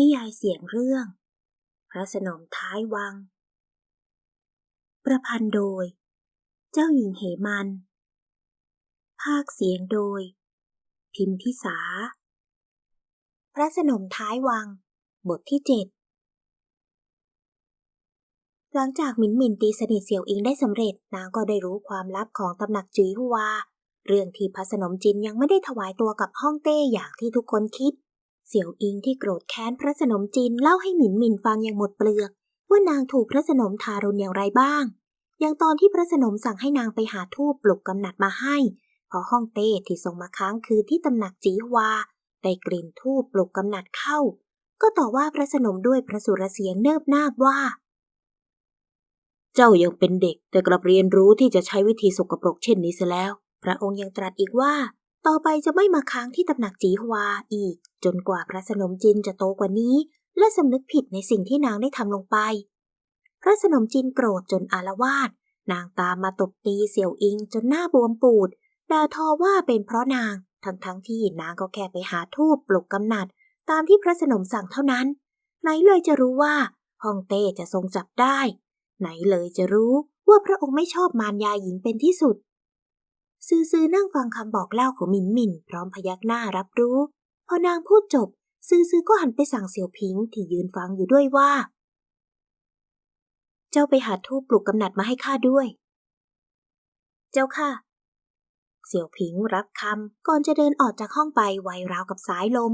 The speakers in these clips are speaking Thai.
นิยายเสียงเรื่อง พระสนมท้ายวัง ประพันธ์โดย เจ้าหญิงเหมัน ภาคเสียงโดย พิมพิสา พระสนมท้ายวัง บทที่เจ็ดหลังจากหมินหมินตีสนิทเสี่ยวอิงได้สำเร็จ นางก็ได้รู้ความลับของตำหนักจีฮัวา เรื่องที่พระสนมจินยังไม่ได้ถวายตัวกับฮ่องเต้อย่างที่ทุกคนคิด เสี่ยวอิงที่โกรธแค้นพระสนมจินเล่าให้หมินหมินฟังอย่างหมดเปลือก ว่านางถูกพระสนมทารุณอย่างไรบ้าง อย่างตอนที่พระสนมสั่งให้นางไปหาทูบปลุกกำนัดมาให้ พอฮ่องเต้ที่ส่งมาค้างคืนที่ตำหนักจีวา ได้กลิ่นทูบปลุกกำนัดเข้า ก็ต่อว่าพระสนมด้วยพระสุรเสียงเนิบนาบว่า เจ้ายังเป็นเด็กแต่กลับเรียนรู้ที่จะใช้วิธีสกปรกเช่นนี้เสแล้ว พระองค์ยังตรัสอีกว่า ต่อไปจะไม่มาค้างที่ตำหนักจีฮวาอีก จนกว่าพระสนมจินจะโตกว่านี้ และสำนึกผิดในสิ่งที่นางได้ทำลงไป พระสนมจินโกรธจนอารวาสนางตามมาตบตีเสี่ยวอิงจนหน้าบวมปูดด่าทอว่าเป็นเพราะนางทั้งทั้งๆที่นางก็แค่ไปหาทูบปลุกกำนัด ตามที่พระสนมสั่งเท่านั้น ไหนเลยจะรู้ว่าฮองเต้จะทรงจับได้ ไหนเลยจะรู้ว่าพระองค์ไม่ชอบมารยาหญิงเป็นที่สุด ซือซือนั่งฟังคำบอกเล่าของมินมินพร้อมพยักหน้ารับรู้ พอนางพูดจบ ซือซือก็หันไปสั่งเสี่ยวพิงที่ยืนฟังอยู่ด้วยว่า เจ้าไปหาทูบปลุกกำนัดมาให้ข้าด้วย เจ้าค่ะ เสี่ยวพิงรับคำก่อนจะเดินออกจากห้องไปไวราวกับสายลม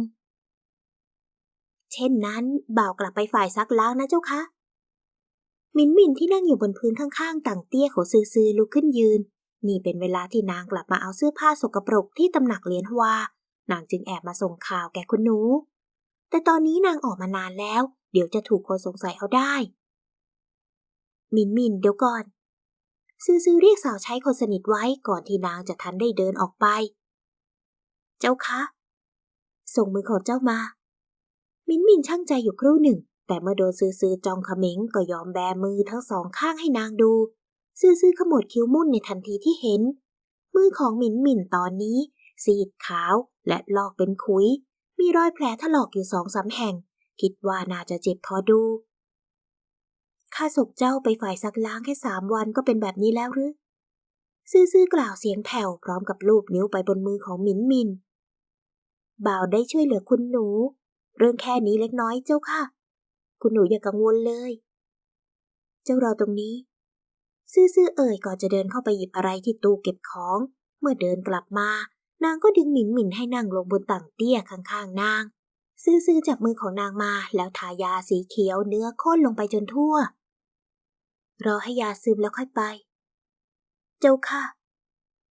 เช่นนั้นบ่าวกลับไปฝ่ายซักล้างนะเจ้าคะมินมินที่นั่งอยู่บนพื้นข้างๆ ต่างเตี้ยของซือซือลุกขึ้นยืน นี่เป็นเวลาที่นางกลับมาเอาเสื้อผ้าสกปรกที่ตำหนักเหรียญฮวานางจึงแอบมาส่งข่าวแก่คุณหนู แต่ตอนนี้นางออกมานานแล้ว เดี๋ยวจะถูกคนสงสัยเอาได้ มินมินเดี๋ยวก่อน ซือซือเรียกสาวใช้คนสนิทไว้ก่อนที่นางจะทันได้เดินออกไป เจ้าคะ ส่งมือของเจ้ามา มินมินช่างใจอยู่ครู่หนึ่ง แต่เมื่อโดนซือซือจองเขม็งก็ยอมแบมือทั้งสองข้างให้นางดู ซือซือขมวดคิ้วมุ่นในทันทีที่เห็น มือของหมินหมินตอนนี้ซีดขาวและลอกเป็นขุย มีรอยแผลถลอกอยู่สองสามแห่ง คิดว่าน่าจะเจ็บพอดู ข้าส่งเจ้าไปฝ่ายซักล้างแค่สามวันก็เป็นแบบนี้แล้วหรือ ซื่อๆกล่าวเสียงแผ่วพร้อมกับลูบนิ้วไปบนมือของหมินหมินบ่าวได้ช่วยเหลือคุณหนู เรื่องแค่นี้เล็กน้อยเจ้าค่ะ คุณหนูอย่ากังวลเลย เจ้ารอตรงนี้ ซื่อๆเอ่ยก่อนจะเดินเข้าไปหยิบอะไรที่ตู้เก็บของ เมื่อเดินกลับมา นางก็ดึงหมินหมินให้นั่งลงบนต่างเตี้ยข้างๆนาง ซื่อๆจับมือของนางมาแล้วทายาสีเขียวเนื้อข้นลงไปจนทั่ว รอให้ยาซึมแล้วค่อยไป เจ้าค่ะ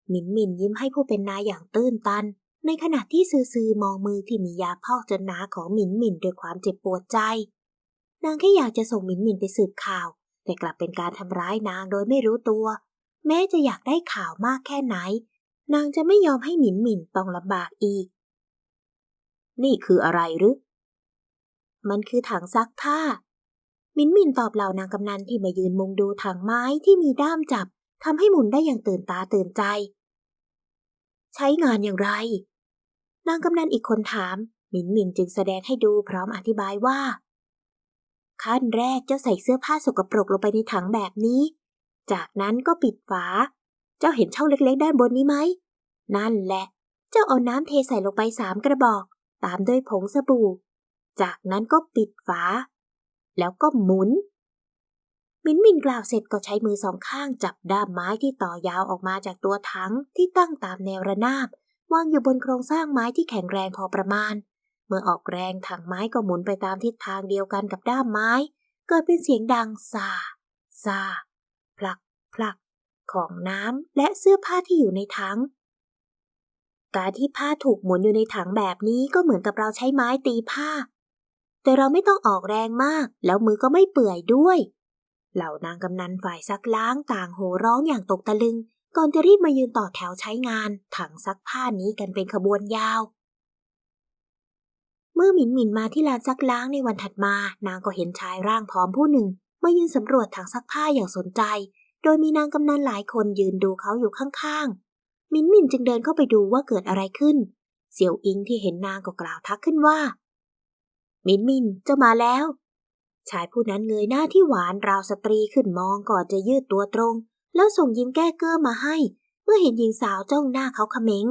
หมินหมินยิ้มให้ผู้เป็นนายอย่างตื้นตัน ในขณะที่ซื่อๆมองมือที่มียาพอกจนหนาของหมินหมินด้วยความเจ็บปวดใจ นางแค่อยากจะส่งหมินหมินไปสืบข่าว แต่กลับเป็นการทำร้ายนางโดยไม่รู้ตัว แม้จะอยากได้ข่าวมากแค่ไหน นางจะไม่ยอมให้หมินหมินต้องลำบากอีก นี่คืออะไรหรือ มันคือถังซักผ้า มินมินตอบเหล่านางกำนันที่มายืนมุงดูถังไม้ที่มีด้ามจับทำให้หมุนได้อย่างตื่นตาตื่นใจ ใช้งานอย่างไร นางกำนันอีกคนถามมินมินจึงแสดงให้ดูพร้อมอธิบายว่า ขั้นแรกเจ้าใส่เสื้อผ้าสกปรกลงไปในถังแบบนี้ จากนั้นก็ปิดฝา เจ้าเห็นช่องเล็กๆ ด้านบนนี้ไหม นั่นแหละ เจ้าเอาน้ำเทใส่ลงไปสามกระบอก ตามด้วยผงสบู่ จากนั้นก็ปิดฝา แล้วก็หมุน มินมินกล่าวเสร็จก็ใช้มือสองข้างจับด้ามไม้ที่ต่อยาวออกมาจากตัวถังที่ตั้งตามแนวระนาบวางอยู่บนโครงสร้างไม้ที่แข็งแรงพอประมาณ เมื่อออกแรงถังไม้ก็หมุนไปตามทิศทางเดียวกันกับด้ามไม้ เกิดเป็นเสียงดังซาซาพลักพลักของน้ำและเสื้อผ้าที่อยู่ในถัง การที่ผ้าถูกหมุนอยู่ในถังแบบนี้ก็เหมือนกับเราใช้ไม้ตีผ้า แต่เราไม่ต้องออกแรงมาก แล้วมือก็ไม่เปื่อยด้วย เหล่านางกำนันฝ่ายซักล้างต่างโห่ร้องอย่างตกตะลึง ก่อนจะรีบมายืนต่อแถวใช้งาน ถังซักผ้านี้กันเป็นขบวนยาว เมื่อหมินหมินมาที่ลานซักล้างในวันถัดมา นางก็เห็นชายร่างผอมผู้หนึ่งมายืนสำรวจถังซักผ้าอย่างสนใจ โดยมีนางกำนันหลายคนยืนดูเขาอยู่ข้างๆมินมินจึงเดินเข้าไปดูว่าเกิดอะไรขึ้น เสี่ยวอิงที่เห็นนางก็กล่าวทักขึ้นว่ามินมินเจ้ามาแล้ว ชายผู้นั้นเงยหน้าที่หวานราวสตรีขึ้นมองก่อนจะยืดตัวตรง แล้วส่งยิ้มแก้เก้อมาให้ เมื่อเห็นหญิงสาวจ้องหน้าเขาเขม็ง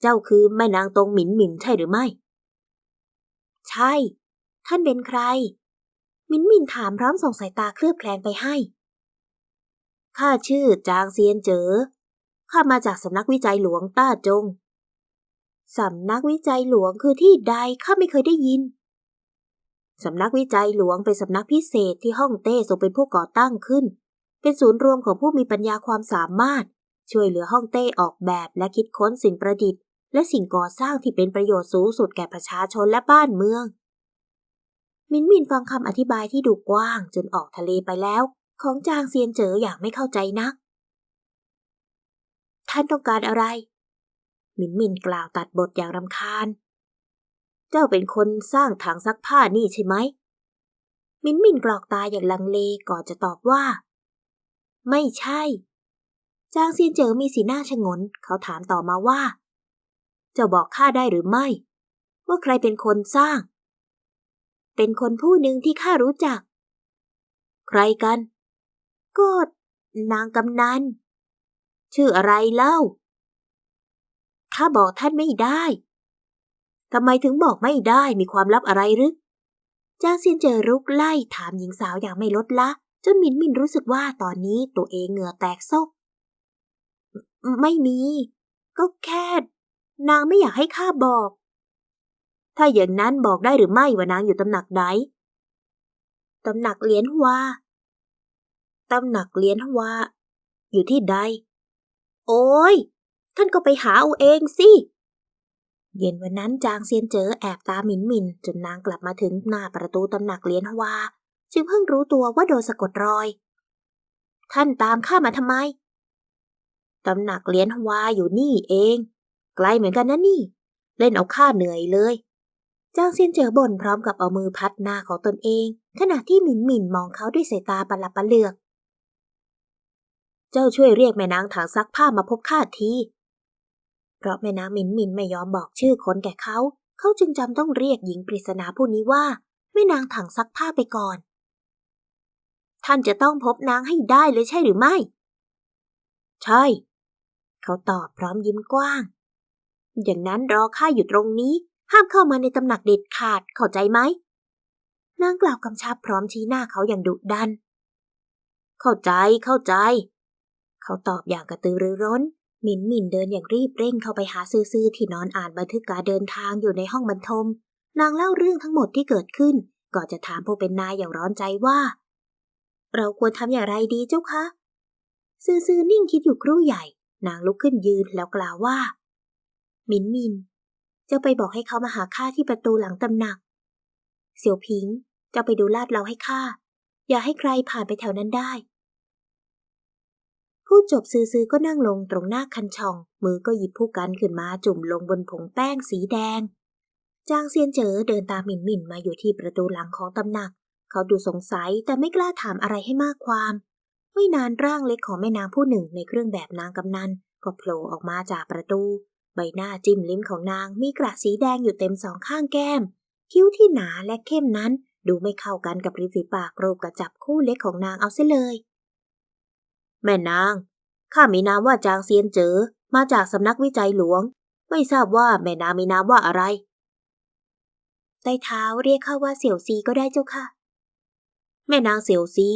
เจ้าคือแม่นางตรงหมินหมินใช่หรือไม่ ใช่ ท่านเป็นใครมินมินถามพร้อมส่งสายตาเคลือบแคลงไปให้ ข้าชื่อจางเซียนเจ๋อ ข้ามาจากสำนักวิจัยหลวงต้าจง สำนักวิจัยหลวงคือที่ใดข้าไม่เคยได้ยิน สำนักวิจัยหลวงเป็นสำนักพิเศษที่ฮ่องเต้ทรงเป็นผู้ก่อตั้งขึ้น เป็นศูนย์รวมของผู้มีปัญญาความสามารถช่วยเหลือฮ่องเต้ออกแบบและคิดค้นสิ่งประดิษฐ์ และสิ่งก่อสร้างที่เป็นประโยชน์สูงสุดแก่ประชาชนและบ้านเมือง มินมินฟังคำอธิบายที่ดูกว้างจนออกทะเลไปแล้ว ของจางเซียนเจ๋ออย่างไม่เข้าใจนัก ท่านต้องการอะไร มินมินกล่าวตัดบทอย่างรำคาญ เจ้าเป็นคนสร้างถังซักผ้านี่ใช่ไหม มินมินกรอกตาอย่างลังเลก่อนจะตอบว่า ไม่ใช่ จางเซียนเจ๋อมีสีหน้าชงน เขาถามต่อมาว่า จ้าบอกข้าได้หรือไม่ ว่าใครเป็นคนสร้าง เป็นคนผู้หนึ่งที่ข้ารู้จัก ใครกัน ก็นางกำนัน ชื่ออะไรเล่า ข้าบอกท่านไม่ได้ทำไมถึงบอกไม่ได้มีความลับอะไรหรือจางเซียนเจอรุกไล่ถามหญิงสาวอย่างไม่ลดละ จนมินมินรู้สึกว่าตอนนี้ตัวเองเหงื่อแตกซก ไม่มี ก็แค่ นางไม่อยากให้ข้าบอก ถ้าอย่างนั้นบอกได้หรือไม่ว่านางอยู่ตำหนักไหนตำหนักเลียนฮวาตำหนักเลียนฮวาอยู่ที่ใด โอ้ย ท่านก็ไปหาเอาเองสิ เย็นวันนั้นจางเซียนเจอแอบตามหมินหมินจนนางกลับมาถึงหน้าประตูตำหนักเลียนฮวาจึงเพิ่งรู้ตัวว่าโดนสะกดรอย ท่านตามข้ามาทำไม ตำหนักเลียนฮวาอยู่นี่เอง ไกลเหมือนกันนะนี่ เล่นเอาข้าเหนื่อยเลยจางเซียนเจอบ่นพร้อมกับเอามือพัดหน้าของตนเอง ขณะที่หมินหมินมองเขาด้วยสายตาประหลับประเลือก เจ้าช่วยเรียกแม่นางถังซักผ้ามาพบข้าที เพราะแม่นางหมินหมินไม่ยอมบอกชื่อคนแก่เขา เขาจึงจำต้องเรียกหญิงปริศนาผู้นี้ว่าแม่นางถังซักผ้าไปก่อน ท่านจะต้องพบนางให้ได้เลยใช่หรือไม่ ใช่ เขาตอบพร้อมยิ้มกว้าง อย่างนั้นรอข้าอยู่ตรงนี้ ห้ามเข้ามาในตำหนักเด็ดขาดเข้าใจไหมนางกล่าวกำชับพร้อมชี้หน้าเขาอย่างดุดัน เข้าใจเข้าใจ เขาตอบอย่างกระตือรือร้นหมินหมินเดินอย่างรีบเร่งเข้าไปหาซื่อที่นอนอ่านบันทึกการเดินทางอยู่ในห้องบรรทม นางเล่าเรื่องทั้งหมดที่เกิดขึ้น ก่อนจะถามผู้เป็นนายอย่างร้อนใจว่า เราควรทำอย่างไรดีเจ้าคะซื่อๆนิ่งคิดอยู่ครู่ใหญ่ นางลุกขึ้นยืนแล้วกล่าวว่า มินมินจะไปบอกให้เขามาหาข้าที่ประตูหลังตำหนัก เสี่ยวพิงจะไปดูลาดเราให้ข้า อย่าให้ใครผ่านไปแถวนั้นได้ พูดจบซื่อๆก็นั่งลงตรงหน้าคันช่อง มือก็หยิบผู้กันขึ้นมาจุ่มลงบนผงแป้งสีแดง จางเซียนเจ๋อเดินตามหมินหมินมาอยู่ที่ประตูหลังของตำหนัก เขาดูสงสัยแต่ไม่กล้าถามอะไรให้มากความไม่นานร่างเล็กของแม่นางผู้หนึ่งในเครื่องแบบนางกำนันก็โผล่ออกมาจากประตู ใบหน้าจิ้มลิ้มของนางมีกระสีแดงอยู่เต็มสองข้างแก้ม คิ้วที่หนาและเข้มนั้นดูไม่เข้ากันกับริมฝีปากโรบกระจับคู่เล็กของนางเอาเสียเลย แม่นาง ข้ามีนามว่าจางเซียนเจอ มาจากสำนักวิจัยหลวง ไม่ทราบว่าแม่นางมีนามว่าอะไร ใต้เท้าเรียกข้าว่าเสี่ยวซีก็ได้เจ้าค่ะ แม่นางเสี่ยวซี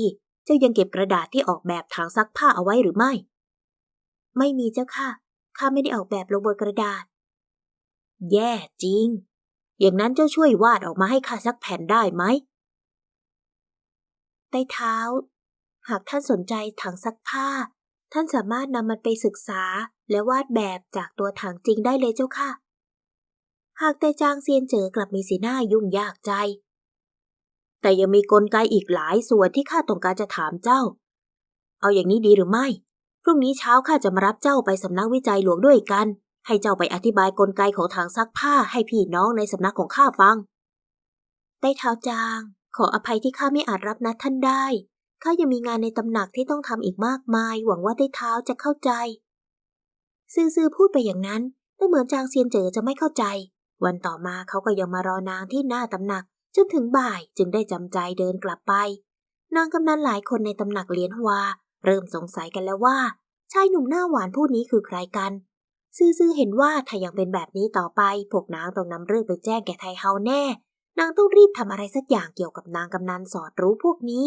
เจ้ายังเก็บกระดาษที่ออกแบบถังซักผ้าเอาไว้หรือไม่ ไม่มีเจ้าค่ะ ข้าไม่ได้ออกแบบลงบนกระดาษ แย่จริง อย่างนั้นเจ้าช่วยวาดออกมาให้ข้าสักแผ่นได้ไหมใต้เท้า หากท่านสนใจถังซักผ้า ท่านสามารถนำมันไปศึกษาและวาดแบบจากตัวถังจริงได้เลยเจ้าค่ะ หากแต่จางเซียนเจอกลับมีสีหน้ายุ่งยากใจ แต่ยังมีกลไกอีกหลายส่วนที่ข้าต้องการจะถามเจ้า เอาอย่างนี้ดีหรือไม่ พรุ่งนี้เช้าข้าจะมารับเจ้าไปสำนักวิจัยหลวงด้วยกัน ให้เจ้าไปอธิบายกลไกของถังซักผ้าให้พี่น้องในสำนักของข้าฟังใต้เท้าจาง ขออภัยที่ข้าไม่อาจรับนัดท่านได้ ข้ายังมีงานในตำหนักที่ต้องทำอีกมากมาย หวังว่าใต้เท้าจะเข้าใจ ซื่อๆพูดไปอย่างนั้นแต่เหมือนจางเซียนเจ๋อจะไม่เข้าใจ วันต่อมาเขาก็ยังมารอนางที่หน้าตำหนักจนถึงบ่ายจึงได้จำใจเดินกลับไป นางกำนันหลายคนในตำหนักเลียนฮวา เริ่มสงสัยกันแล้วว่า ชายหนุ่มหน้าหวานผู้นี้คือใครกัน ซื่อๆเห็นว่าถ้ายังเป็นแบบนี้ต่อไป พวกนางต้องนำเรื่องไปแจ้งแก่ไทเฮาแน่ นางต้องรีบทำอะไรสักอย่างเกี่ยวกับนางกำนันสอดรู้พวกนี้